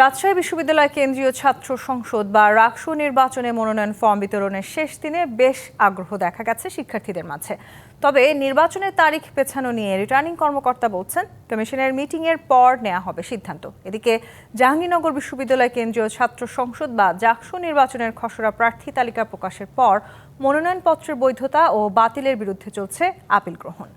রাজশাহী বিশ্ববিদ্যালয় কেন্দ্রীয় ছাত্র সংসদ বা রাকসু নির্বাচনে মনোনয়ন ফর্ম বিতরণের শেষ দিনে বেশ আগ্রহ দেখা গেছে শিক্ষার্থীদের মাঝে। তবে নির্বাচনের তারিখ পেছানো নিয়ে রিটার্নিং কর্মকর্তা বলছেন, কমিশনের মিটিংয়ের পর নেওয়া হবে সিদ্ধান্ত। এদিকে জাহাঙ্গীরনগর বিশ্ববিদ্যালয় কেন্দ্রীয় ছাত্র সংসদ বা জাকসু নির্বাচনের খসড়া প্রার্থী তালিকা প্রকাশের পর মনোনয়নপত্রের বৈধতা ও বাতিলের বিরুদ্ধে চলছে আপিল গ্রহণ।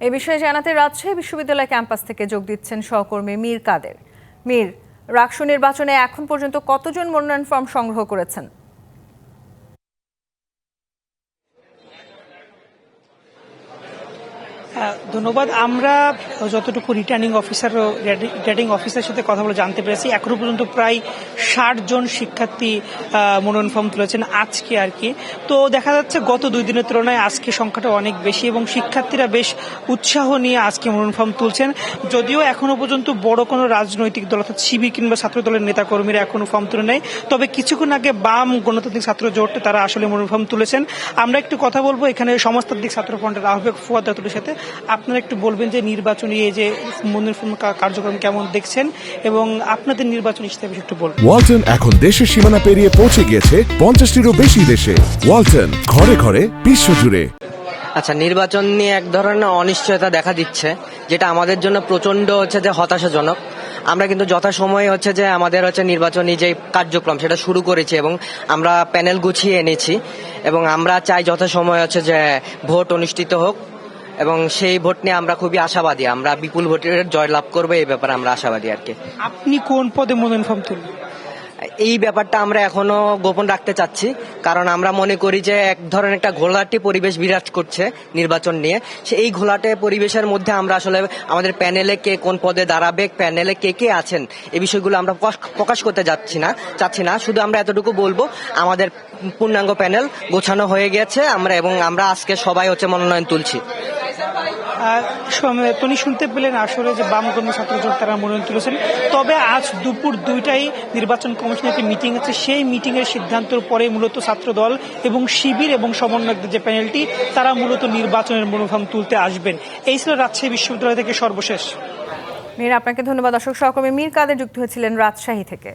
এ বিষয়ে জানাতে রাজশাহী বিশ্ববিদ্যালয় ক্যাম্পাস থেকে যোগ দিচ্ছেন সহকর্মী মীর কাদের। মীর রাকসু নির্বাচনে এখন পর্যন্ত কতজন মনোনয়ন ফর্ম সংগ্রহ করেছেন? ধন্যবাদ। আমরা যতটুকু রিটার্নিং অফিসার ও রিটার্নিং অফিসারের সাথে কথা বলে জানতে পেরেছি, এখনও পর্যন্ত প্রায় ষাট জন শিক্ষার্থী মনোনয়ন ফর্ম তুলেছেন আজকে আর কি। তো দেখা যাচ্ছে গত দুই দিনের তুলনায় আজকে সংখ্যাটা অনেক বেশি এবং শিক্ষার্থীরা বেশ উৎসাহ নিয়ে আজকে মনোনয়ন ফর্ম তুলছেন। যদিও এখনও পর্যন্ত বড় কোনো রাজনৈতিক দল অর্থাৎ শিবির কিংবা ছাত্র দলের নেতাকর্মীরা এখনও ফর্ম তুলে নেয় তবে কিছুক্ষণ আগে বাম গণতান্ত্রিক ছাত্র জোট তারা আসলে মনোনয়ন ফর্ম তুলেছেন। আমরা একটু কথা বলব এখানে সমাজতান্ত্রিক ছাত্র ফ্রন্টের আহ্বায়ক ফুয়াদ সাথে। আপনারা একটু বলবেন যে নির্বাচনী এই যে ফর্ম কার্যক্রম কেমন দেখছেন এবং আপনাদের নির্বাচনী হিসেবে একটু বলবেন ওয়ালটন এখন দেশের সীমানা পেরিয়ে পৌঁছে গিয়েছে পঞ্চাশটিরও বেশি দেশে। ওয়ালটন ঘরে ঘরে বিশ্বজুড়ে আচ্ছা নির্বাচন নিয়ে এক ধরনের অনিশ্চয়তা দেখা দিচ্ছে যেটা আমাদের জন্য প্রচণ্ড হচ্ছে যে হতাশাজনক। আমরা কিন্তু যথাসময়ে হচ্ছে যে আমাদের হচ্ছে নির্বাচনী যে কার্যক্রম সেটা শুরু করেছি এবং আমরা প্যানেল গুছিয়ে এনেছি। এবং আমরা চাই যথাসময়ে হচ্ছে যে ভোট অনুষ্ঠিত হোক। এবং সেই ভোট নিয়ে আমরা খুবই আশাবাদী। আমরা বিপুল ভোটের জয়লাভ করব এই ব্যাপারে আমরা আশাবাদী আর কি। আপনি কোন পদে মনোনয়ন ফর্ম তুলবেন এই ব্যাপারটা আমরা এখনও গোপন রাখতে চাচ্ছি কারণ আমরা মনে করি যে এক ধরনের একটা ঘোলাটে পরিবেশ বিরাজ করছে নির্বাচন নিয়ে। সে এই ঘোলাটে পরিবেশের মধ্যে আমরা আসলে আমাদের প্যানেলে কে কোন পদে দাঁড়াবে প্যানেলে কে কে আছেন এই বিষয়গুলো আমরা প্রকাশ- করতে যাচ্ছি না চাচ্ছি না। শুধু আমরা এতটুকু বলব আমাদের পূর্ণাঙ্গ প্যানেল গোছানো হয়ে গেছে আমরা এবং আমরা আজকে সবাই হচ্ছে মনোনয়ন তুলছি। তনি শুনতে পেলেন আসলে যে বামকর্মী ছাত্র জোট তারা মনোনয়ন তুলেছেন তবে আজ দুপুর দুইটাই নির্বাচন কমিশনের একটি মিটিং আছে। সেই মিটিং এর সিদ্ধান্তের পরে মূলত ছাত্র দল এবং শিবির এবং সমন্বয়কদের যে প্যানেলটি তারা মূলত নির্বাচনের মনোভাব তুলতে আসবেন। এই ছিল রাজশাহী বিশ্ববিদ্যালয় থেকে সর্বশেষ। মীর, আপনাকে ধন্যবাদ। দর্শক, সহকর্মী মীর কাদের যুক্ত হয়েছিলেন রাজশাহী থেকে?